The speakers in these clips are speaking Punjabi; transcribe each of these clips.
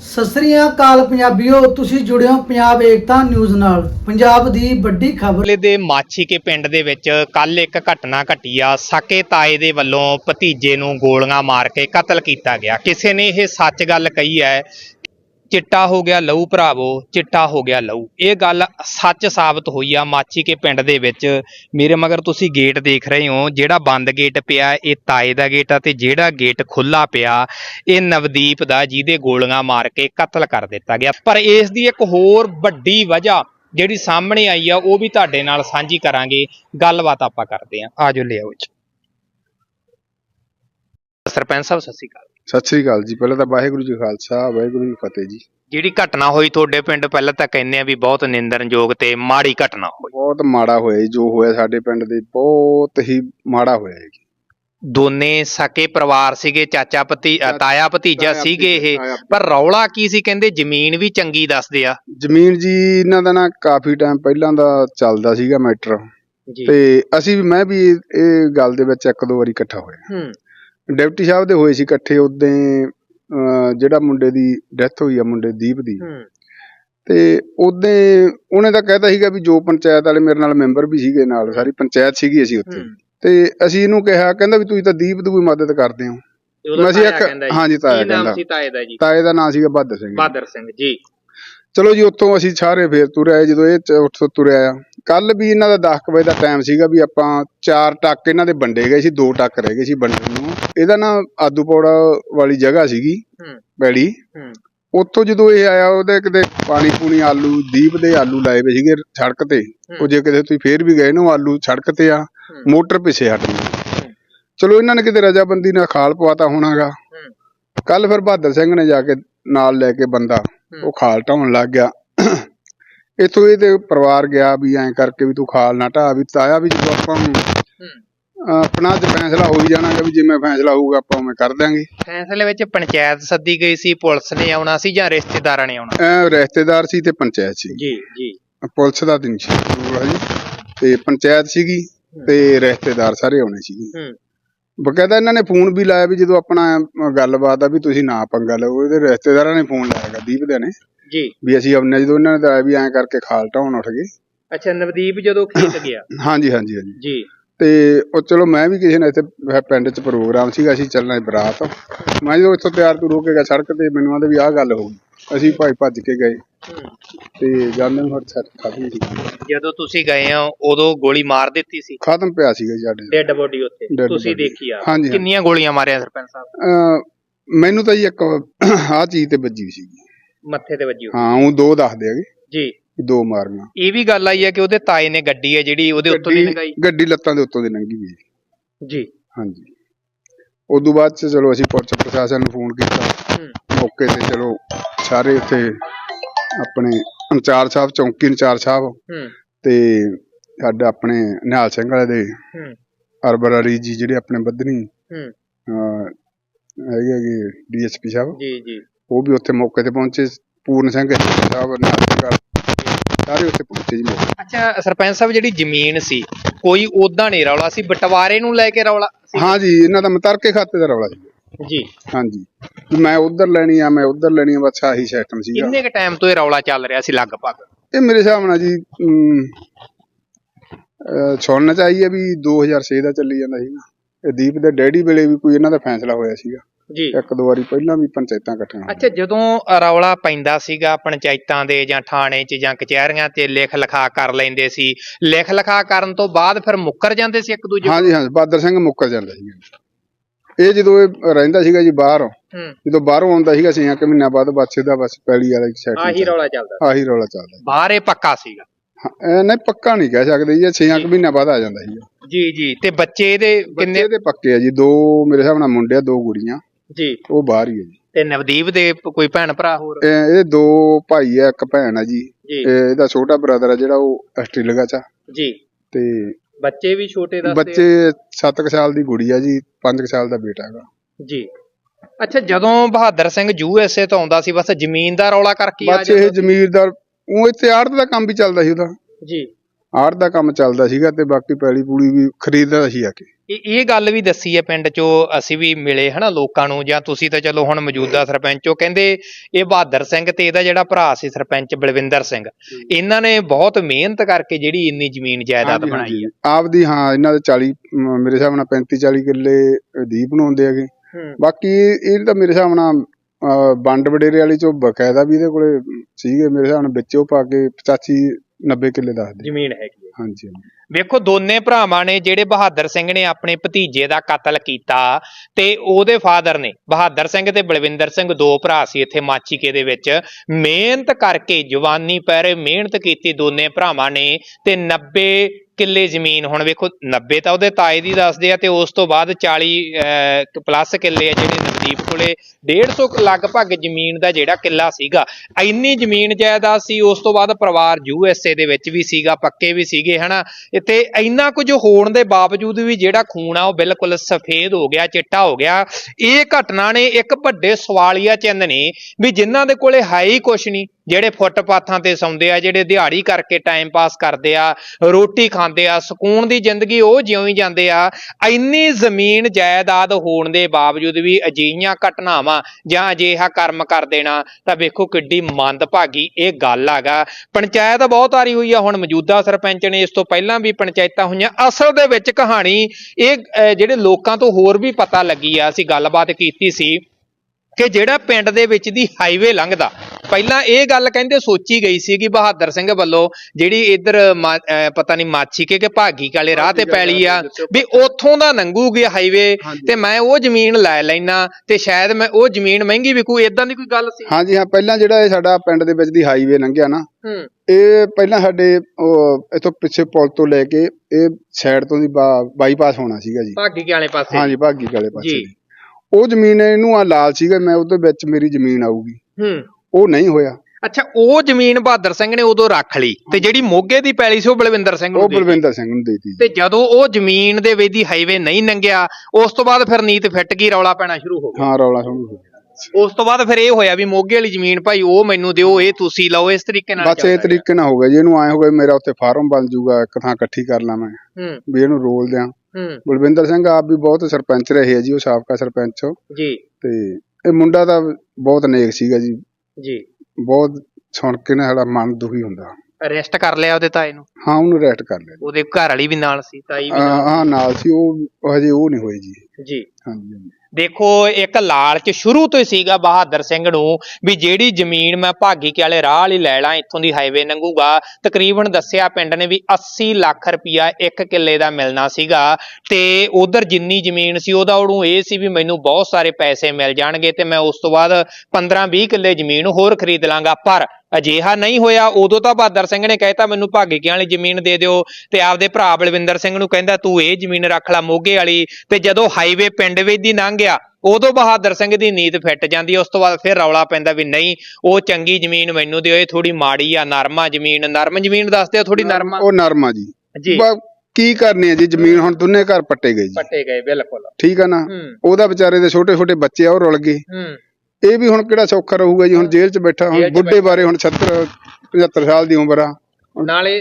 ਸਤਿ ਸ੍ਰੀ ਅਕਾਲ ਪੰਜਾਬੀਓ, ਤੁਸੀਂ ਜੁੜੇ ਹੋ ਪੰਜਾਬ ਏਕਤਾ ਨਿਊਜ਼ ਨਾਲ। ਪੰਜਾਬ ਦੀ ਵੱਡੀ ਖਬਰ ਦੇ ਮਾਛੀ ਕੇ ਪਿੰਡ ਦੇ ਵਿੱਚ ਕੱਲ ਇੱਕ ਘਟਨਾ ਘਟੀ ਆ। ਸਾਕੇ ਤਾਏ ਦੇ ਵੱਲੋਂ ਭਤੀਜੇ ਨੂੰ ਗੋਲੀਆਂ ਮਾਰ ਕੇ ਕਤਲ ਕੀਤਾ ਗਿਆ। ਕਿਸੇ ਨੇ ਇਹ ਸੱਚ ਗੱਲ ਕਹੀ ਹੈ ਚਿੱਟਾ ਹੋ ਗਿਆ ਲਹੂ ਭਰਾਵੋ, ਚਿੱਟਾ ਹੋ ਗਿਆ ਲਹੂ। ਇਹ ਗੱਲ ਸੱਚ ਸਾਬਤ ਹੋਈ ਆ ਮਾਚੀ ਕੇ ਪਿੰਡ ਦੇ ਵਿੱਚ। ਮੇਰੇ ਮਗਰ ਤੁਸੀਂ ਗੇਟ ਦੇਖ ਰਹੇ ਹੋ, ਜਿਹੜਾ ਬੰਦ ਗੇਟ ਪਿਆ, ਇਹ ਤਾਏ ਦਾ ਗੇਟ ਆ ਤੇ ਜਿਹੜਾ ਗੇਟ ਖੁੱਲਾ ਪਿਆ, ਇਹ ਨਵਦੀਪ ਦਾ ਜਿਹਦੇ ਗੋਲੀਆਂ ਮਾਰ ਕੇ ਕਤਲ ਕਰ ਦਿੱਤਾ ਗਿਆ। ਪਰ ਇਸ ਦੀ ਇੱਕ ਹੋਰ ਵੱਡੀ ਵਜ੍ਹਾ ਜਿਹੜੀ ਸਾਹਮਣੇ ਆਈ ਆ, ਉਹ ਵੀ ਤੁਹਾਡੇ ਨਾਲ ਸਾਂਝੀ ਕਰਾਂਗੇ। ਗੱਲਬਾਤ ਆਪਾਂ ਕਰਦੇ ਆਂ। ਆਜੋ ਲਿਆਓ ਜੀ। ਸਰਪੰਚ ਸਾਹਿਬ ਸਤਿ ਸ਼੍ਰੀ ਅਕਾਲ। ਸਤਿ ਸ੍ਰੀ ਅਕਾਲ ਜੀ। ਪਹਿਲਾਂ ਤਾਂ ਵਾਹਿਗੁਰੂ ਜੀ ਖਾਲਸਾ ਵਾਹਿਗੁਰੂ ਜੀ ਫਤਿਹ ਜੀ। ਜਿਹੜੀ ਘਟਨਾ ਹੋਈ ਤੁਹਾਡੇ ਪਿੰਡ ਪਹਿਲਾਂ ਤਾਂ ਕਹਿੰਦੇ ਆ ਵੀ ਬਹੁਤ ਨਿੰਦਣਯੋਗ ਤੇ ਮਾੜੀ ਘਟਨਾ ਹੋਈ। ਬਹੁਤ ਮਾੜਾ ਹੋਇਆ ਜੀ। ਜੋ ਹੋਇਆ ਸਾਡੇ ਪਿੰਡ ਦੇ ਬਹੁਤ ਹੀ ਮਾੜਾ ਹੋਇਆ ਜੀ। ਦੋਨੇ ਸਕੇ ਪਰਿਵਾਰ ਸੀਗੇ ਚਾਚਾ ਭਤੀ ਅ, ਤਾਇਆ ਭਤੀਜਾ ਤਾਇਆ ਸੀਗੇ ਇਹ। ਭਤੀਜਾ, ਤਾਇਆ ਪਰ ਰੌਲਾ ਕੀ ਸੀ? ਕਹਿੰਦੇ ਜ਼ਮੀਨ ਵੀ ਚੰਗੀ ਦੱਸਦੇ ਆ। ਜ਼ਮੀਨ ਜੀ ਇਹਨਾਂ ਦਾ ਨਾ ਕਾਫੀ ਟਾਈਮ ਪਹਿਲਾਂ ਦਾ ਚੱਲਦਾ ਸੀਗਾ ਮੈਟਰ ਜੀ। ਤੇ ਅਸੀਂ ਵੀ ਮੈਂ ਵੀ ਇਹ ਗੱਲ ਦੇ ਵਿੱਚ ਇੱਕ ਦੋ ਵਾਰੀ ਇਕੱਠਾ ਹੋਇਆ। ਹੂੰ। ਡਿਪਟੀ ਸਾਹਿਬ ਦੇ ਹੋਏ ਸੀ ਇਕੱਠੇ ਉਦੋਂ ਜਿਹੜਾ ਮੁੰਡੇ ਦੀ ਡੈਥ ਹੋਈ ਆ ਮੁੰਡੇ ਦੀਪ ਦੀ। ਤੇ ਉਦੋਂ ਉਹਨੇ ਤਾਂ ਕਹਿਤਾ ਸੀਗਾ ਵੀ ਜੋ ਪੰਚਾਇਤ ਵਾਲੇ ਮੇਰੇ ਨਾਲ ਮੈਂਬਰ ਵੀ ਸੀਗੇ ਨਾਲ ਸਾਰੀ ਪੰਚਾਇਤ ਸੀਗੀ ਅਸੀਂ ਉੱਥੇ। ਤੇ ਅਸੀਂ ਇਹਨੂੰ ਕਿਹਾ ਕਹਿੰਦਾ ਵੀ ਤੁਸੀਂ ਤਾਂ ਦੀਪ ਦੀ ਕੋਈ ਮਦਦ ਕਰਦੇ ਹੋ। ਉਦੋਂ ਅਸੀਂ ਤਾਇਆ। ਹਾਂਜੀ, ਤਾਇਆ ਕਹਿੰਦਾ। ਸੀ ਤਾਏ ਦਾ ਜੀ? ਤਾਏ ਦਾ ਨਾਂ ਸੀਗਾ ਬਹਾਦਰ ਸਿੰਘ ਬਹਾਦਰ ਸਿੰਘ ਜੀ। ਚਲੋ ਜੀ ਉੱਥੋਂ ਅਸੀਂ ਸਾਰੇ ਫੇਰ ਤੁਰੇ ਆਏ ਜਦੋਂ ਇਹ ਉੱਥੋਂ ਤੁਰਿਆ ਕੱਲ ਵੀ ਇਹਨਾਂ ਦਾ 10 ਵਜੇ ਦਾ ਟਾਈਮ ਸੀਗਾ ਵੀ ਆਪਾਂ ਚਾਰ ਟੱਕ ਇਹਨਾਂ ਦੇ ਵੰਡੇ ਗਏ ਸੀ ਦੋ ਟੱਕ ਰਹਿ ਗਏ ਸੀ ਵੰਡਣ ਨੂੰ। ਇਹਦਾ ਨਾ ਆਦੂਪੌੜਾ ਵਾਲੀ ਜਗ੍ਹਾ ਸੀਗੀ ਹੂੰ। ਬੈੜੀ ਹੂੰ। ਉੱਥੋਂ ਜਦੋਂ ਇਹ ਆਇਆ ਉਹਦੇ ਕਿਤੇ ਪਾਣੀ ਪੂਣੀ ਆਲੂ ਦੀਪ ਦੇ ਆਲੂ ਲਾਏ ਵੇ ਸੀਗੇ ਸੜਕ ਤੇ। ਉਹ ਜੇ ਕਿਤੇ ਤੁਸੀਂ ਫੇਰ ਵੀ ਗਏ ਨਾ ਉਹ ਆਲੂ ਸੜਕ ਤੇ ਆ। ਮੋਟਰ ਪਿੱਛੇ ਹਟ ਗਈ ਚਲੋ ਇਹਨਾਂ ਨੇ ਕਿਤੇ ਰਜਾਬੰਦੀ ਨਾਲ ਖਾਲ ਪਵਾਤਾ ਹੋਣਾਗਾ। ਕੱਲ ਫਿਰ ਬਹਾਦਰ ਸਿੰਘ ਨੇ ਜਾ ਕੇ ਨਾਲ ਲੈ ਕੇ ਬੰਦਾ ਉਹ ਖਾਲ ਢਾਉਣ ਲੱਗ ਗਿਆ। ਇੱਥੋਂ ਇਹ ਤੇ ਪਰਿਵਾਰ ਗਿਆ ਵੀ ਐਂ ਕਰਕੇ ਵੀ ਤੂੰ ਖਾਲ ਨਾ ਢਾਹ ਵੀ ਤਾਇਆ ਵੀ ਜਦੋਂ ਆਪਾਂ ਨੂੰ, ਹੂੰ। ਆਪਣਾ ਚ ਫੈਸਲਾ ਹੋਈ ਜਾਣਾਗਾ ਵੀ ਜਿਵੇਂ ਫੈਸਲਾ ਹੋਊਗਾ ਆਪਾਂ ਉਵੇਂ ਕਰ ਦਾਂਗੇ ਫੈਸਲੇ ਵਿੱਚ ਪੰਚਾਇਤ ਸੱਦੀ ਗਈ ਸੀ ਪੁਲਿਸ ਨੇ ਆਉਣਾ ਸੀ ਜਾਂ ਰਿਸ਼ਤੇਦਾਰਾਂ ਨੇ ਆਉਣਾ? ਐ ਰਿਸ਼ਤੇਦਾਰ ਸੀ ਤੇ ਪੰਚਾਇਤ ਸੀ। ਜੀ ਜੀ। ਪੁਲਿਸ ਦਾ ਦਿਨ ਸੀ ਜੀ। ਤੇ ਪੰਚਾਇਤ ਸੀਗੀ ਤੇ ਰਿਸ਼ਤੇਦਾਰ ਸਾਰੇ ਆਉਣੇ ਸੀਗੇ ਹੂੰ। ਬਕਾਇਦਾ ਇਹਨਾਂ ਨੇ ਫੋਨ ਵੀ ਲਾਇਆ ਵੀ ਜਦੋਂ ਆਪਣਾ ਗੱਲਬਾਤ ਆ ਵੀ ਤੁਸੀਂ ਨਾ ਪੰਗਾ ਲਓ ਇਹਦੇ ਰਿਸ਼ਤੇਦਾਰਾਂ ਨੇ ਫੋਨ ਲਾਇਆਗਾ ਦੀਪ ਦੇ ਨੇ। ਜੀ। ਵੀ ਅਸੀਂ ਆਉਂਦੇ ਜਦੋਂ ਇਹਨਾਂ ਨੇ ਤਾਂ ਵੀ ਐਂ ਕਰਕੇ ਖਾਲ ਢਾਉਣ ਉੱਠ ਗਏ। ਅੱਛਾ ਨਵਦੀਪ ਜਦੋਂ ਖੇਤ ਗਿਆ? ਹਾਂਜੀ ਹਾਂਜੀ ਹਾਂਜੀ। ਜੀ। ਤੇ ਉਹ ਚਲੋ ਮੈਂ ਵੀ ਕਿਸੇ ਨੇ ਇੱਥੇ ਪਿੰਡ 'ਚ ਪ੍ਰੋਗਰਾਮ ਸੀਗਾ ਅਸੀਂ ਚੱਲਣਾ ਸੀ ਬਰਾਤ। ਮੈਂ ਜਦੋਂ ਇੱਥੋਂ ਤਿਆਰ ਕੇ ਗਿਆ ਸੜਕ ਤੇ ਮੈਨੂੰ ਆਂਦੇ ਵੀ ਆਹ ਗੱਲ ਹੋ ਗਈ। ਅਸੀਂ ਭਾਈ ਭੱਜ ਕੇ ਗਏ। ਤੇ ਜਾਂਦੇ ਨੂੰ ਸੱਟ ਖਤਮ ਸੀ ਜਦੋਂ ਤੁਸੀਂ ਗਏ ਹੋ ਉਦੋਂ ਗੋਲੀ ਮਾਰ ਦਿੱਤੀ ਸੀ? ਖਤਮ ਪਿਆ ਸੀਗਾ ਜੀ ਸਾਡੇ ਡੈੱਡ ਬੋਡੀ ਉੱਤੇ Dead ਤੁਸੀਂ body। ਦੇਖੀ ਆ। ਹਾਂਜੀ, ਹਾਂਜੀ। ਕਿੰਨੀਆਂ ਗੋਲੀਆਂ ਮਾਰਿਆ ਸਰਪੰਚ ਸਾਹਿਬ? ਅਹ ਮੈਨੂੰ ਤਾਂ ਜੀ ਇੱਕ ਆਹ ਚੀਜ਼ ਤੇ ਵੱਜੀ ਸੀਗੀ। ਮੱਥੇ ਤੇ ਵੱਜੀ ਹੋਈ। ਹਾਂ ਉਹ ਦੋ ਦੱਸਦੇ ਹੈਗੇ। ਜੀ। ਦੋ ਮਾਰੀਆਂ। ਇਹ ਵੀ ਗੱਲ ਆਈ ਹੈ ਕਿ ਉਹਦੇ ਤਾਏ ਨੇ ਗੱਡੀ ਹੈ ਜਿਹੜੀ ਉਹਦੇ ਉੱਤੋਂ ਦੀ ਲੰਘਾਈ। ਗੱਡੀ ਲੱਤਾਂ ਦੇ ਉੱਤੋਂ ਦੀ ਲੰਘੀ ਵੀ ਜੀ। ਹਾਂਜੀ। ਉਦੋਂ ਬਾਅਦ ਚ ਚਲੋ ਅਸੀਂ ਪੁਲਿਸ ਪ੍ਰਸ਼ਾਸਨ ਨੂੰ ਫੋਨ ਕੀਤਾ। ਹੂੰ। ਮੌਕੇ ਤੇ ਚਲੋ ਸਾਰੇ ਉੱਥੇ ਆਪਣੇ ਇੰਚਾਰਜ ਸਾਹਿਬ ਚੌਂਕੀ ਇੰਚਾਰਜ ਸਾਹਿਬ। ਹੂੰ। ਤੇ ਸਾਡੇ ਆਪਣੇ ਨਿਹਾਲ ਸਿੰਘ ਵਾਲੇ ਦੇ ਹੂੰ। ਅਰਬਰ ਅਲੀ ਜੀ ਜਿਹੜੇ ਆਪਣੇ ਬੱਧਨੀ। ਹੂੰ। ਅਹ, ਹੈਗੇ ਹੈਗੇ ਡੀਐਸਪੀ ਸਾਹਿਬ। ਜੀ ਜੀ। ਉਹ ਵੀ ਉੱਥੇ ਮੌਕੇ ਤੇ ਪਹੁੰਚੇ ਪੂਰਨ ਸਿੰਘ ਸਾਹਿਬ ਵਾਲੇ ਸਾਰੇ ਉੱਥੇ ਪਹੁੰਚੇ ਜੀ ਮੌਕੇ। ਅੱਛਾ ਸਰਪੰਚ ਸਾਹਿਬ ਜਿਹੜੀ ਜ਼ਮੀਨ ਸੀ ਕੋਈ ਉਦਾਂ ਨਹੀਂ ਰੌਲਾ ਸੀ? ਬਟਵਾਰੇ ਨੂੰ ਲੈ ਕੇ ਰੌਲਾ ਸੀ? ਹਾਂ ਜੀ ਇਹਨਾਂ ਦਾ ਮਤਰਕੇ ਖਾਤੇ ਦਾ ਰੌਲਾ ਸੀ। ਜੀ। ਹਾਂਜੀ ਵੀ ਮੈਂ ਉਧਰ ਲੈਣੀ ਆ ਮੈਂ ਉਧਰ ਲੈਣੀ ਆ ਬਸ ਆਹੀ ਸਿਸਟਮ ਸੀਗਾ। ਕਿੰਨੇ ਕ ਟਾਈਮ ਤੋਂ ਇਹ ਰੌਲਾ ਚੱਲ ਰਿਹਾ ਸੀ ਲਗਭਗ? ਇਹ ਮੇਰੇ ਹਿਸਾਬ ਨਾਲ ਜੀ ਅਮ, ਅਹ, ਸੁਣਨ ਚ ਆਈ ਹੈ ਵੀ 2006 ਦਾ ਚੱਲੀ ਜਾਂਦਾ ਸੀਗਾ ਇਹ ਦੀਪ ਦੇ ਡੈਡੀ ਵੇਲੇ ਵੀ ਕੋਈ ਇਹਨਾਂ ਦਾ ਫੈਸਲਾ ਹੋਇਆ ਸੀਗਾ। ਜੀ। ਇੱਕ ਦੋ ਵਾਰੀ ਪਹਿਲਾਂ ਵੀ ਪੰਚਾਇਤਾਂ ਇਕੱਠੀਆਂ। ਅੱਛਾ ਜਦੋਂ ਰੌਲਾ ਪੈਂਦਾ ਸੀਗਾ ਪੰਚਾਇਤਾਂ ਦੇ ਜਾਂ ਥਾਣੇ 'ਚ ਜਾਂ ਕਚਹਿਰੀਆਂ ਤੇ ਲਿਖ ਲਿਖਾ ਕਰ ਲੈਂਦੇ ਸੀ ਲਿਖ ਲਿਖਾ ਕਰਨ ਤੋਂ ਬਾਅਦ ਫਿਰ ਮੁੱਕਰ ਜਾਂਦੇ ਸੀ ਇੱਕ ਦੂਜੇ ਹਾਂਜੀ ਹਾਂ ਬਹਾਦਰ ਸਿੰਘ ਮੁੱਕਰ ਜਾਂਦਾ ਸੀਗਾ। ਇਹ ਜਦੋਂ ਇਹ ਰਹਿੰਦਾ ਸੀਗਾ ਜੀ ਬਾਹਰ ਜਦੋਂ ਬਾਹਰੋਂ ਆਉਂਦਾ ਸੀਗਾ ਛੇ ਕੁ ਮਹੀਨਿਆਂ ਬਾਅਦ ਬੱਚੇ ਦਾ ਬਸ ਪੈਲੀ ਵਾਲਾ ਇੱਕ ਸੈਟ ਆਹੀ ਰੌਲਾ ਚੱਲਦਾ। ਆਹੀ ਰੌਲਾ ਚੱਲਦਾ। ਬਾਹਰ ਇਹ ਪੱਕਾ ਸੀਗਾ। ਨਹੀਂ ਪੱਕਾ ਨਹੀਂ ਕਹਿ ਸਕਦੇ ਜੀ ਇਹ ਛੇ ਕੁ ਮਹੀਨਿਆਂ ਬਾਅਦ ਆ ਜਾਂਦਾ ਸੀਗਾ। ਜੀ ਜੀ ਤੇ ਬੱਚੇ ਇਹਦੇ ਕਿੰਨੇ ਕਿੰਨੇ? ਦੇ ਪੱਕੇ ਆ ਜੀ ਦੋ ਮੇਰੇ ਹਿਸਾਬ ਨਾਲ ਮੁੰਡੇ ਆ ਦੋ ਕੁੜੀਆਂ ਜੀ। ਉਹ ਬਾਹਰ ਹੀ ਆ ਜੀ। ਤੇ ਨਵਦੀਪ ਦੇ ਪ- ਕੋਈ ਭੈਣ ਭਰਾ ਹੋਰ? ਇਹ ਇਹ ਦੋ ਭਾਈ ਆ ਇੱਕ ਭੈਣ ਆ ਜੀ। ਜੀ। ਇਹ ਇਹਦਾ ਛੋਟਾ ਬ੍ਰਦਰ ਆ ਜਿਹੜਾ ਉਹ ਆਸਟ੍ਰੇਲੀਆ ਚ ਆ। ਜੀ। ਤੇ ਬੱਚੇ ਵੀ ਛੋਟੇ ਦੱਸਦੇ ਬੱਚੇ 7 ਸਾਲ ਦੀ ਕੁੜੀ ਆ ਜੀ 5 ਸਾਲ ਦਾ ਬੇਟਾ ਹੈਗਾ। ਜੀ। ਅੱਛਾ ਜਦੋਂ ਬਹਾਦਰ ਸਿੰਘ ਯੂਐਸਏ ਤੋਂ ਆਉਂਦਾ ਸੀ ਬਸ ਜ਼ਮੀਨ ਦਾ ਰੌਲਾ ਕਰਕੇ ਆ ਬਸ ਇਹ ਜ਼ਮੀਰਦਾਰ ਉਹ ਇੱਥੇ ਆੜਤ ਦਾ ਕੰਮ ਵੀ ਚੱਲਦਾ ਸੀ ਉਹਦਾ। ਜੀ। ਆੜਤ ਦਾ ਕੰਮ ਚੱਲਦਾ ਸੀਗਾ ਤੇ ਬਾਕੀ ਪੈਲੀ ਪੂਲੀ ਵੀ ਖਰੀਦਦਾ ਸੀ ਆ ਕੇ। ਇਹ ਗੱਲ ਵੀ ਦੱਸੀ ਹੈ ਪਿੰਡ ਚੋਂ ਅਸੀਂ ਵੀ ਮਿਲੇ ਹਨਾ ਲੋਕਾਂ ਨੂੰ ਜਾਂ ਤੁਸੀਂ ਤਾਂ ਚਲੋ ਹੁਣ ਮੌਜੂਦਾ ਸਰਪੰਚ ਹੋ ਕਹਿੰਦੇ ਇਹ ਬਹਾਦਰ ਸਿੰਘ ਤੇ ਇਹਦਾ ਜਿਹੜਾ ਭਰਾ ਸੀ ਸਰਪੰਚ ਬਲਵਿੰਦਰ ਸਿੰਘ ਇਹਨਾਂ ਨੇ ਬਹੁਤ ਮਿਹਨਤ ਕਰਕੇ ਜਿਹੜੀ ਇੰਨੀ ਜ਼ਮੀਨ ਜਾਇਦਾਦ ਬਣਾਈ ਹੈ। ਆਪਦੀ ਹਾਂ ਇਹਨਾਂ ਦੇ 40 ਮ, ਮੇਰੇ ਹਿਸਾਬ ਨਾਲ 35 40 ਕਿੱਲੇ ਦੀਪ ਬਣਾਉਂਦੇ ਹੈਗੇ। ਹੂੰ। ਬਾਕੀ ਇਹ ਤਾਂ ਮੇਰੇ ਹਿਸਾਬ ਨਾਲ ਵੰਡ ਵਡੇਰੇ ਵਾਲੀ ਚੋਂ ਬਕਾਇਦਾ ਵੀ ਇਹਦੇ ਕੋਲੇ ਸੀਗੇ ਮੇਰੇ ਹਿਸਾਬ ਨਾਲ ਵਿੱਚੋਂ ਪਾ ਕੇ 85 90 ਕਿੱਲੇ ਦੱਸਦੇ। ਜ਼ਮੀਨ ਹੈਗੀ ਹਾਂਜੀ ਵੇਖੋ, ਦੋਨੇ ਭਰਾਵਾਂ ਨੇ ਜਿਹੜੇ ਬਹਾਦਰ ਸਿੰਘ ਨੇ ਆਪਣੇ ਭਤੀਜੇ ਦਾ ਕਤਲ ਕੀਤਾ ਤੇ ਉਹਦੇ ਫਾਦਰ ਨੇ, ਬਹਾਦਰ ਸਿੰਘ ਤੇ ਬਲਵਿੰਦਰ ਸਿੰਘ ਦੋ ਭਰਾ ਸੀ ਇੱਥੇ ਮਾਚੀਕੇ ਦੇ ਵਿੱਚ। ਮਿਹਨਤ ਕਰਕੇ ਜਵਾਨੀ ਪੈਰੇ ਮਿਹਨਤ ਕੀਤੀ ਦੋਨੇ ਭਰਾਵਾਂ ਨੇ ਤੇ 90 ਕਿੱਲੇ ਜ਼ਮੀਨ, ਹੁਣ ਵੇਖੋ 90 ਤਾਂ ਉਹਦੇ ਤਾਏ ਦੀ ਦੱਸਦੇ ਆ ਤੇ ਉਸ ਤੋਂ ਬਾਅਦ 40 ਪਲੱਸ ਕਿੱਲੇ ਆ ਜਿਹੜੇ ਨਵਦੀਪ ਕੋਲੇ। 150 ਕੁ ਲਗਭਗ ਜ਼ਮੀਨ ਦਾ ਜਿਹੜਾ ਕਿੱਲਾ ਸੀਗਾ, ਇੰਨੀ ਜ਼ਮੀਨ ਜਾਇਦਾਦ ਸੀ, ਉਸ ਤੋਂ ਬਾਅਦ ਪਰਿਵਾਰ ਯੂ ਐਸ ਏ ਦੇ ਵਿੱਚ ਵੀ ਸੀਗਾ, ਪੱਕੇ ਵੀ ਸੀ ਸੀਗੇ, ਹਨਾ? ਤੇ ਇੰਨਾ ਕੁਝ ਹੋਣ ਦੇ ਬਾਵਜੂਦ ਵੀ ਜਿਹੜਾ ਖੂਨ ਆ, ਉਹ ਬਿਲਕੁਲ ਸਫੇਦ ਹੋ ਗਿਆ, ਚਿੱਟਾ ਹੋ ਗਿਆ। ਇਹ ਘਟਨਾ ਨੇ ਇੱਕ ਵੱਡੇ ਸਵਾਲੀਆ ਚਿੰਨ੍ਹ ਨੇ ਵੀ ਜਿਨ੍ਹਾਂ ਦੇ ਕੋਲੇ ਹੈ ਹੀ ਕੁਛ ਨਹੀਂ। ਜਿਹੜੇ ਫੁੱਟਪਾਥਾਂ ਤੇ ਸੌਂਦੇ ਆ, ਜਿਹੜੇ ਦਿਹਾੜੀ ਕਰਕੇ ਟਾਈਮ ਪਾਸ ਕਰਦੇ ਆ, ਰੋਟੀ ਖਾਂਦੇ ਆ, ਸਕੂਨ ਦੀ ਜ਼ਿੰਦਗੀ ਉਹ ਜਿਉਂ ਹੀ ਜਾਂਦੇ ਆ, ਇੰਨੀ ਜ਼ਮੀਨ ਜਾਇਦਾਦ ਹੋਣ ਦੇ ਬਾਵਜੂਦ ਵੀ ਅਜਿਹੀਆਂ ਘਟਨਾਵਾਂ ਜਾਂ ਅਜਿਹਾ ਕਰਮ ਕਰ ਦੇਣਾ, ਤਾਂ ਵੇਖੋ ਕਿੱਡੀ ਮੰਦਭਾਗੀ ਇਹ ਗੱਲ ਹੈਗਾ। ਪੰਚਾਇਤ ਬਹੁਤ ਆਰੀ ਹੋਈ ਆ, ਹੁਣ ਮੌਜੂਦਾ ਸਰਪੰਚ ਨੇ ਇਸ ਤੋਂ ਪਹਿਲਾਂ ਵੀ ਪੰਚਾਇਤਾਂ ਹੋਈਆਂ, ਅਸਲ ਦੇ ਵਿੱਚ ਕਹਾਣੀ ਇਹ ਜਿਹੜੇ ਲੋਕਾਂ ਤੋਂ ਹੋਰ ਵੀ ਪਤਾ ਲੱਗੀ ਆ, ਅਸੀਂ ਗੱਲਬਾਤ ਕੀਤੀ ਸੀ। ਕਿ ਜਿਹੜਾ ਪਿੰਡ ਦੇ ਵਿੱਚ ਦੀ ਹਾਈਵੇ ਲੰਘਦਾ। ਪਹਿਲਾਂ ਇਹ ਗੱਲ ਕਹਿੰਦੇ ਸੋਚੀ ਗਈ ਸੀ ਕਿ ਬਹਾਦਰ ਸਿੰਘ ਵੱਲੋਂ ਜਿਹੜੀ ਇੱਧਰ ਪਤਾ ਨਹੀਂ ਮਾਛੀਕੇ ਕੇ ਭਾਗੀ ਕਾਲੇ ਰਾਹ ਤੇ ਪੈਲੀ ਆ ਵੀ ਉੱਥੋਂ ਦਾ ਲੰਘੂਗੀ ਹਾਈਵੇ ਤੇ ਮੈਂ ਉਹ ਜ਼ਮੀਨ ਲੈ ਲੈਣਾ ਤੇ ਸ਼ਾਇਦ ਮੈਂ ਉਹ ਜ਼ਮੀਨ ਮਹਿੰਗੀ ਵਿਕੂ ਇਦਾਂ ਦੀ ਕੋਈ ਗੱਲ ਸੀ? ਹਾਂਜੀ ਹਾਂ ਪਹਿਲਾਂ ਜਿਹੜਾ ਇਹ ਸਾਡਾ ਪਿੰਡ ਦੇ ਵਿੱਚ ਦੀ ਹਾਈਵੇ ਲੰਘਿਆ ਨਾ ਇਹ ਪਹਿਲਾਂ ਸਾਡੇ ਇਥੋਂ ਪਿੱਛੇ ਪੁਲ ਤੋਂ ਲੈ ਕੇ ਇਹ ਸਾਈਡ ਤੋਂ ਦੀ ਬਾਈਪਾਸ ਹੋਣਾ ਸੀਗਾ ਜੀ। ਭਾਗੀ ਕੇ ਵਾਲੇ ਪਾਸੇ? ਹਾਂਜੀ ਭਾਗੀ ਵਾਲੇ ਪਾਸੇ। ਉਹ ਜ਼ਮੀਨ ਇਹਨੂੰ ਆ ਲਾਲ ਸੀਗਾ ਮੈਂ ਉਹਦੇ ਵਿੱਚ ਮੇਰੀ ਜ਼ਮੀਨ ਆਊਗੀ। ਹੂੰ। ਉਹ ਨਹੀਂ ਹੋਇਆ। ਅੱਛਾ ਉਹ ਜ਼ਮੀਨ ਬਹਾਦਰ ਸਿੰਘ ਨੇ ਉਦੋਂ ਰੱਖ ਲਈ ਤੇ ਜਿਹੜੀ ਮੋਗੇ ਦੀ ਪੈਲੀ ਸੀ ਉਹ ਬਲਵਿੰਦਰ ਸਿੰਘ ਨੂੰ ਉਹ ਦੇ ਦਿੱਤੀ। ਬਲਵਿੰਦਰ ਸਿੰਘ ਨੂੰ ਦੇਤੀ ਤੇ ਜਦੋਂ ਉਹ ਜ਼ਮੀਨ ਦੇ ਵਿੱਚ ਦੀ ਹਾਈਵੇ ਨਹੀਂ ਲੰਘਿਆ ਉਸ ਤੋਂ ਬਾਅਦ ਫਿਰ ਨੀਤ ਫਿੱਟ ਗਈ ਰੌਲਾ ਪੈਣਾ ਸ਼ੁਰੂ ਹੋ ਗਿਆ। ਹਾਂ ਰੌਲਾ ਸ਼ੁਰੂ ਹੋ ਗਿਆ। ਉਸ ਤੋਂ ਬਾਅਦ ਫਿਰ ਇਹ ਹੋਇਆ ਵੀ ਮੋਗੇ ਵਾਲੀ ਜ਼ਮੀਨ ਭਾਈ ਉਹ ਮੈਨੂੰ ਦਿਓ ਇਹ ਤੁਸੀਂ ਲਓ ਇਸ ਤਰੀਕੇ ਨਾਲ ਬਸ ਇਹ ਚੱਲਦਾ ਤਰੀਕੇ ਨਾਲ ਹੋ ਗਿਆ ਜੀ ਇਹਨੂੰ ਆਏ ਹੋ ਗਿਆ ਮੇਰਾ ਉੱਥੇ ਫਾਰਮ ਬਣ ਜਾਊਗਾ ਇੱਕ ਥਾਂ ਇਕੱਠੀ ਕਰ ਲਾਂ ਮੈਂ। ਹੂੰ। ਵੀ ਇਹਨੂੰ ਰੋਲ ਦਿਆਂ। ਬਲਵਿੰਦਰ ਸਿੰਘ ਆਪ ਵੀ ਬਹੁਤ ਸਰਪੰਚ ਰਹੇ ਆ ਜੀ ਉਹ ਸਾਬਕਾ ਸਰਪੰਚ ਉਹ। ਜੀ। ਤੇ ਇਹ ਮੁੰਡਾ ਤਾਂ ਬਹੁਤ ਨੇਕ ਸੀਗਾ ਜੀ। ਜੀ। ਬਹੁਤ ਸੁਣ ਕੇ ਨਾ ਸਾਡਾ ਮਨ ਦੁਖੀ ਹੁੰਦਾ। ਅਰੈਸਟ ਕਰ ਲਿਆ ਉਹਦੇ ਤਾਏ ਨੂੰ? ਹਾਂ ਉਹਨੂੰ ਰੈਸਟ ਕਰ ਲਿਆ। ਉਹਦੇ ਘਰ ਵਾਲੀ ਵੀ ਨਾਲ ਸੀ ਤਾਈ ਵੀ ਹਾਂ ਨਾਲ ਹਾਂ ਨਾਲ ਸੀ ਉਹ ਉਹ ਹਜੇ ਉਹ ਨਹੀਂ ਹੋਈ ਜੀ। ਜੀ। ਹਾਂਜੀ ਹਾਂਜੀ। ਦੇਖੋ, ਇੱਕ ਲਾਲਚ ਸ਼ੁਰੂ ਤੋਂ ਹੀ ਸੀਗਾ ਬਹਾਦਰ ਸਿੰਘ ਨੂੰ ਵੀ ਜਿਹੜੀ ਜ਼ਮੀਨ ਮੈਂ ਭਾਗੀ ਕੇ ਵਾਲੇ ਰਾਹ ਵਾਲੀ ਲੈ ਲਾਂ, ਇੱਥੋਂ ਦੀ ਹਾਈਵੇ ਲੰਘੂਗਾ। ਤਕਰੀਬਨ ਦੱਸਿਆ ਪਿੰਡ ਨੇ ਵੀ 80 ਲੱਖ ਰੁਪਇਆ ਇੱਕ ਕਿੱਲੇ ਦਾ ਮਿਲਣਾ ਸੀਗਾ ਤੇ ਉਧਰ ਜਿੰਨੀ ਜ਼ਮੀਨ ਸੀ ਉਹਦਾ ਉਹਨੂੰ ਇਹ ਸੀ ਵੀ ਮੈਨੂੰ ਬਹੁਤ ਸਾਰੇ ਪੈਸੇ ਮਿਲ ਜਾਣਗੇ ਤੇ ਮੈਂ ਉਸ ਤੋਂ ਬਾਅਦ 15-20 ਕਿੱਲੇ ਜ਼ਮੀਨ ਹੋਰ ਖਰੀਦ ਲਾਂਗਾ। ਪਰ ਅਜਿਹਾ ਨਹੀਂ ਹੋਇਆ ਉਦੋਂ ਤਾਂ ਬਹਾਦਰ ਸਿੰਘ ਨੇ ਕਹਿਤਾ ਮੈਨੂੰ ਭਾਗੀ ਕੇ ਵਾਲੀ ਜ਼ਮੀਨ ਦੇ ਦਿਓ? ਤੇ ਆਪਦੇ ਭਰਾ ਬਲਵਿੰਦਰ ਸਿੰਘ ਨੂੰ ਕਹਿੰਦਾ ਤੂੰ ਇਹ ਜ਼ਮੀਨ ਰੱਖ ਲੈ ਮੋਗੇ ਵਾਲੀ। ਤੇ ਜਦੋਂ ਹਾਈਵੇ ਪਿੰਡ ਵਿੱਚ ਦੀ ਲੰਘ ਗਿਆ ਉਦੋਂ ਬਹਾਦਰ ਸਿੰਘ ਦੀ ਨੀਤ ਫਿੱਟ ਜਾਂਦੀ। ਉਸ ਤੋਂ ਬਾਅਦ ਫਿਰ ਰੌਲਾ ਪੈਂਦਾ ਵੀ ਨਹੀਂ ਉਹ ਚੰਗੀ ਜ਼ਮੀਨ ਮੈਨੂੰ ਦਿਓ ਇਹ ਥੋੜੀ ਮਾੜੀ ਆ ਨਰਮਾ ਜ਼ਮੀਨ ਨਰਮ ਜ਼ਮੀਨ ਦੱਸਦੇ ਹੋ ਥੋੜੀ ਨਰਮਾ। ਉਹ ਨਰਮਾ ਜੀ। ਜੀ। ਕੀ ਕਰਨੀ ਹੈ ਜੀ ਜ਼ਮੀਨ? ਹੁਣ ਦੋਨੇ ਘਰ ਪੱਟੇ ਗਏ ਜੀ। ਪੱਟੇ ਗਏ ਬਿਲਕੁਲ। ਠੀਕ ਆ ਨਾ? ਉਹਦਾ ਵਿਚਾਰੇ ਦੇ ਛੋਟੇ ਛੋਟੇ ਬੱਚੇ ਆ ਉਹ ਰੁਲ ਗਏ। ਹੂੰ। ਇਹ ਵੀ ਹੁਣ ਕਿਹੜਾ ਸੌਖਾ ਰਹੂਗਾ ਜੀ? ਹੁਣ ਜੇਲ੍ਹ 'ਚ ਬੈਠਾ ਹੁਣ ਬੁੱਢੇ ਬਾਰੇ ਹੁਣ 76 75 ਸਾਲ ਦੀ ਉਮਰ ਆ। ਨਾਲੇ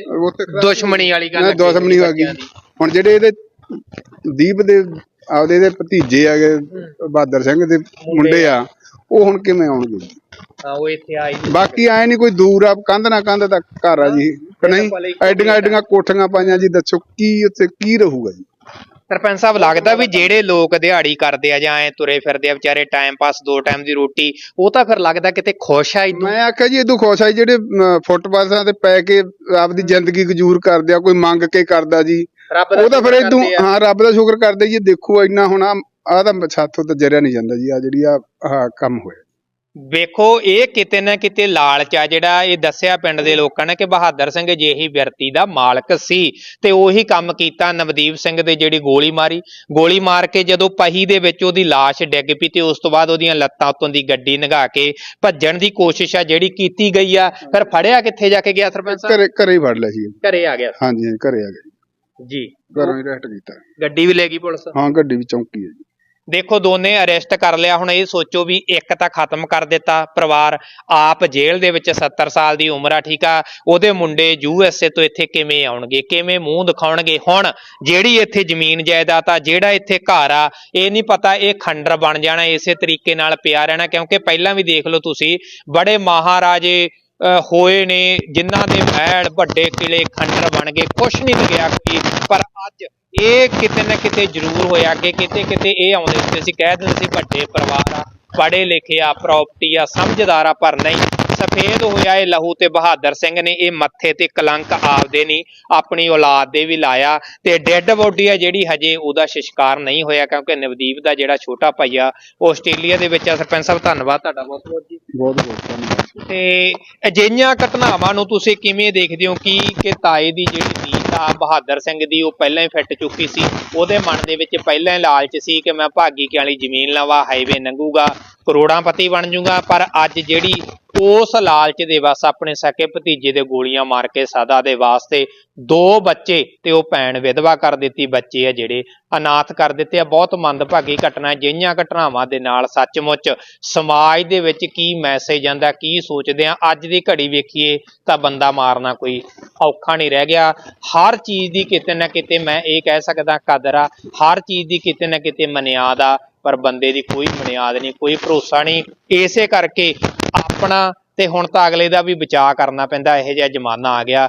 ਦੁਸ਼ਮਣੀ ਵਾਲੀ ਗੱਲ ਨਾ ਦੁਸ਼ਮਣੀ ਹੋ ਗਈ। ਦੀ। ਹੁਣ ਜਿਹੜੇ ਇਹਦੇ ਦੀਪ ਦੇ ਆਪਦੇ ਇਹਦੇ ਭਤੀਜੇ ਆਗੇ ਬਹਾਦਰ ਸਿੰਘ ਦੇ ਮੁੰਡੇ ਆ। ਉਹ ਹੁਣ ਕਿਵੇਂ ਆਉਣਗੇ? ਹਾਂ ਉਹ ਇੱਥੇ ਆਈ। ਬਾਕੀ ਆਏ ਨਹੀਂ ਕੋਈ ਦੂਰ ਆ ਕੰਧ ਨਾ ਕੰਧ ਤੱਕ ਘਰ ਆ ਜੀ। ਕਿ ਨਹੀਂ? ਐਡੀਆਂ ਐਡੀਆਂ ਕੋਠੀਆਂ ਪਾਈਆਂ ਜੀ ਦੱਸੋ ਕੀ ਉੱਥੇ ਕੀ ਰਹੂਗਾ ਜੀ? ਸਰਪੰਚ ਸਾਹਿਬ ਲੱਗਦਾ ਵੀ ਜਿਹੜੇ ਲੋਕ ਦਿਹਾੜੀ ਕਰਦੇ ਆ ਜਾਂ ਐ ਤੁਰੇ ਫਿਰਦੇ ਆ ਵਿਚਾਰੇ ਟਾਈਮ ਪਾਸ ਦੋ ਟਾਈਮ ਦੀ ਰੋਟੀ ਉਹ ਤਾਂ ਫਿਰ ਲੱਗਦਾ ਕਿਤੇ ਖੁਸ਼ ਆ ਇਦੋਂ ਮੈਂ ਆਖਿਆ ਜੀ ਇਦੋਂ ਖੁਸ਼ ਆ ਜੀ ਜਿਹੜੇ ਅਮ, ਫੁੱਟਪਾਥਾਂ ਤੇ ਪੈ ਕੇ ਆਪਦੀ ਜ਼ਿੰਦਗੀ ਗੁਜ਼ੂਰ ਕਰਦੇ ਆ ਕੋਈ ਮੰਗ ਕੇ ਕਰਦਾ ਜੀ। ਰੱਬ ਉਹ ਤਾਂ ਫਿਰ ਇਦੋਂ ਹਾਂ ਰੱਬ ਦਾ ਸ਼ੁਕਰ ਕਰਦੇ ਜੀ ਦੇਖੋ ਇੰਨਾ ਹੁਣ ਆ ਤਾਂ ਸਾਥੋਂ ਤਾਂ ਜਰਿਆ ਨਹੀਂ ਜਾਂਦਾ ਜੀ ਆ ਜਿਹੜੀ ਆ ਆਹ ਕੰਮ ਹੋਇਆ। ਵੇਖੋ ਇਹ ਕਿਤੇ ਨਾ ਕਿਤੇ ਲਾਲਚ ਆ ਜਿਹੜਾ ਇਹ ਦੱਸਿਆ ਪਿੰਡ ਦੇ ਲੋਕਾਂ ਨੇ ਕਿ ਬਹਾਦਰ ਸਿੰਘ ਜਿਹੀ ਵਿਅਰਤੀ ਦਾ ਮਾਲਕ ਸੀ ਤੇ ਉਹੀ ਕੰਮ ਕੀਤਾ ਨਵਦੀਪ ਸਿੰਘ ਦੇ ਜਿਹੜੀ ਗੋਲੀ ਮਾਰੀ। ਗੋਲੀ ਮਾਰ ਕੇ ਜਦੋਂ ਪਹੀ ਦੇ ਵਿੱਚ ਉਹਦੀ ਲਾਸ਼ ਡਿੱਗ ਪਈ ਤੇ ਉਸ ਤੋਂ ਬਾਅਦ ਉਹਦੀਆਂ ਲੱਤਾਂ ਉੱਤੋਂ ਦੀ ਗੱਡੀ ਨਗਾ ਕੇ ਭੱਜਣ ਦੀ ਕੋਸ਼ਿਸ਼ ਆ ਜਿਹੜੀ ਕੀਤੀ ਗਈ ਆ। ਫਿਰ ਫੜਿਆ ਕਿੱਥੇ ਜਾ ਕੇ ਗਿਆ ਸਰਪੰਚ ਸਾਹਿਬ? ਘਰੇ ਘਰੇ ਹੀ ਫੜ ਲਿਆ ਸੀ। ਘਰੇ ਆ ਗਿਆ। ਹਾਂਜੀ ਘਰੇ ਆ ਗਏ ਜੀ। ਘਰੋਂ ਹੀ ਰੈਸਟ ਕੀਤਾ। ਗੱਡੀ ਵੀ ਲੈ ਗਈ ਪੁਲਿਸ? ਹਾਂ ਗੱਡੀ ਵੀ ਚੌਂਕੀ ਹੈ ਜੀ। ਦੇਖੋ ਦੋਨੇ ਅਰੈਸਟ ਕਰ ਲਿਆ, ਹੁਣ ਇਹ ਸੋਚੋ ਵੀ ਇੱਕ ਤਾਂ ਖਤਮ ਕਰ ਦਿੱਤਾ ਪਰਿਵਾਰ, ਆਪ ਜੇਲ੍ਹ ਦੇ ਵਿੱਚ 70 ਸਾਲ ਦੀ ਉਮਰ ਆ, ਠੀਕ ਆ? ਉਹਦੇ ਮੁੰਡੇ ਯੂ ਐਸ ਏ ਤੋਂ ਇੱਥੇ ਕਿਵੇਂ ਆਉਣਗੇ? ਕਿਵੇਂ ਮੂੰਹ ਦਿਖਾਉਣਗੇ? ਹੁਣ ਜਿਹੜੀ ਇੱਥੇ ਜ਼ਮੀਨ ਜਾਇਦਾਦ ਆ, ਜਿਹੜਾ ਇੱਥੇ ਘਰ ਆ, ਇਹ ਨਹੀਂ ਪਤਾ ਇਹ ਖੰਡਰ ਬਣ ਜਾਣਾ, ਇਸੇ ਤਰੀਕੇ ਨਾਲ ਪਿਆ ਰਹਿਣਾ, ਕਿਉਂਕਿ ਪਹਿਲਾਂ ਵੀ ਦੇਖ ਲਓ ਤੁਸੀਂ, ਬੜੇ ਮਹਾਰਾਜੇ ਹੋਏ ਨੇ, ਜਿਨ੍ਹਾਂ ਦੇ ਮਹਿਲ ਵੱਡੇ ਕਿਲੇ ਖੰਡਰ ਬਣ ਗਏ, ਕੁਛ ਨਹੀਂ ਲੱਗਿਆ ਕੋਈ, ਪਰ ਅੱਜ ਇਹ ਕਿਤੇ ਨਾ ਕਿਤੇ ਜ਼ਰੂਰ ਹੋਇਆ ਕਿ ਕਿਤੇ ਕਿਤੇ ਇਹ ਆਉਂਦੇ ਹੁੰਦੇ ਸੀ ਕਹਿ ਦਿੰਦੇ ਸੀ ਵੱਡੇ ਪਰਿਵਾਰ ਆ ਪੜ੍ਹੇ ਲਿਖੇ ਆ ਪ੍ਰਾਪਰਟੀ ਆ ਸਮਝਦਾਰ ਆ ਪਰ ਨਹੀਂ। ਸਫੇਦ ਹੋਇਆ ਇਹ ਲਹੂ ਤੇ ਬਹਾਦਰ ਸਿੰਘ ਨੇ ਇਹ ਮੱਥੇ ਤੇ ਕਲੰਕ ਆਪਦੇ ਨਹੀਂ ਆਪਣੀ ਔਲਾਦ ਦੇ ਵੀ ਲਾਇਆ ਤੇ ਡੈੱਡ ਬੋਡੀ ਆ ਜਿਹੜੀ ਹਜੇ ਉਹਦਾ ਸ਼ਿਸ਼ਕਾਰ ਨਹੀਂ ਹੋਇਆ ਕਿਉਂਕਿ ਨਵਦੀਪ ਦਾ ਜਿਹੜਾ ਛੋਟਾ ਭਾਈ ਆ ਉਹ ਆਸਟ੍ਰੇਲੀਆ ਦੇ ਵਿੱਚ ਆ। ਸਰਪੰਚ ਸਾਹਿਬ ਧੰਨਵਾਦ ਤੁਹਾਡਾ ਬਹੁਤ ਬਹੁਤ ਜੀ। ਬਹੁਤ ਬਹੁਤ ਧੰਨਵਾਦ। ਤੇ ਅਜਿਹੀਆਂ ਘਟਨਾਵਾਂ ਨੂੰ ਤੁਸੀਂ ਕਿਵੇਂ ਦੇਖਦੇ ਹੋ? ਕਿ ਕਿ ਤਾਏ ਦੀ ਜਿਹੜੀ ਆ ਬਹਾਦਰ ਸਿੰਘ ਦੀ, ਉਹ ਪਹਿਲਾਂ ਹੀ ਫਿੱਟ ਚੁੱਕੀ ਸੀ। ਉਹਦੇ ਮਨ ਦੇ ਵਿੱਚ ਪਹਿਲਾਂ ਹੀ ਲਾਲਚ ਸੀ ਕਿ ਮੈਂ ਭਾਗੀ ਕੇ ਵਾਲੀ ਜ਼ਮੀਨ ਲਵਾਂ ਹਾਈਵੇ ਲੰਘੂਗਾ, ਕਰੋੜਾਂ ਪਤੀ ਬਣ ਜਾਊਗਾ ਪਰ ਅੱਜ ਜਿਹੜੀ ਉਸ ਲਾਲਚ ਦੇ ਵਸ ਆਪਣੇ ਸਕੇ ਭਤੀਜੇ ਦੇ ਗੋਲੀਆਂ ਮਾਰ ਕੇ ਸਦਾ ਦੇ ਵਾਸਤੇ ਦੋ ਬੱਚੇ ਤੇ ਉਹ ਭੈਣ ਵਿਧਵਾ ਕਰ ਦਿੱਤੀ। ਬੱਚੇ ਆ ਜਿਹੜੇ ਅਨਾਥ ਕਰ ਦਿੱਤੇ ਆ। ਬਹੁਤ ਮੰਦਭਾਗੀ ਘਟਨਾ ਜਿਹੀਆਂ ਘਟਨਾਵਾਂ ਦੇ ਨਾਲ ਸੱਚਮੁੱਚ ਸਮਾਜ ਦੇ ਵਿੱਚ ਕੀ ਮੈਸੇਜ ਜਾਂਦਾ ਕੀ ਸੋਚਦੇ ਆ। ਅੱਜ ਦੀ ਘੜੀ ਵੇਖੀਏ ਤਾਂ ਬੰਦਾ ਮਾਰਨਾ ਕੋਈ ਔਖਾ ਨਹੀਂ ਰਹਿ ਗਿਆ। ਹਰ ਚੀਜ਼ ਦੀ ਕਿਤੇ ਨਾ ਕਿਤੇ ਮੈਂ ਇਹ ਕਹਿ ਸਕਦਾ, ਕਦਰ ਆ। ਹਰ ਚੀਜ਼ ਦੀ ਕਿਤੇ ਨਾ ਕਿਤੇ ਮਨਿਆਦ ਆ। ਪਰ ਬੰਦੇ ਦੀ ਕੋਈ ਬੁਨਿਆਦ ਨਹੀਂ, ਕੋਈ ਭਰੋਸਾ ਨਹੀਂ। ਇਸੇ ਕਰਕੇ ਆਪਣਾ ਤੇ ਹੁਣ ਤਾਂ ਅਗਲੇ ਦਾ ਵੀ ਬਚਾਅ ਕਰਨਾ ਪੈਂਦਾ, ਇਹੋ ਜਿਹਾ ਜ਼ਮਾਨਾ ਆ ਗਿਆ।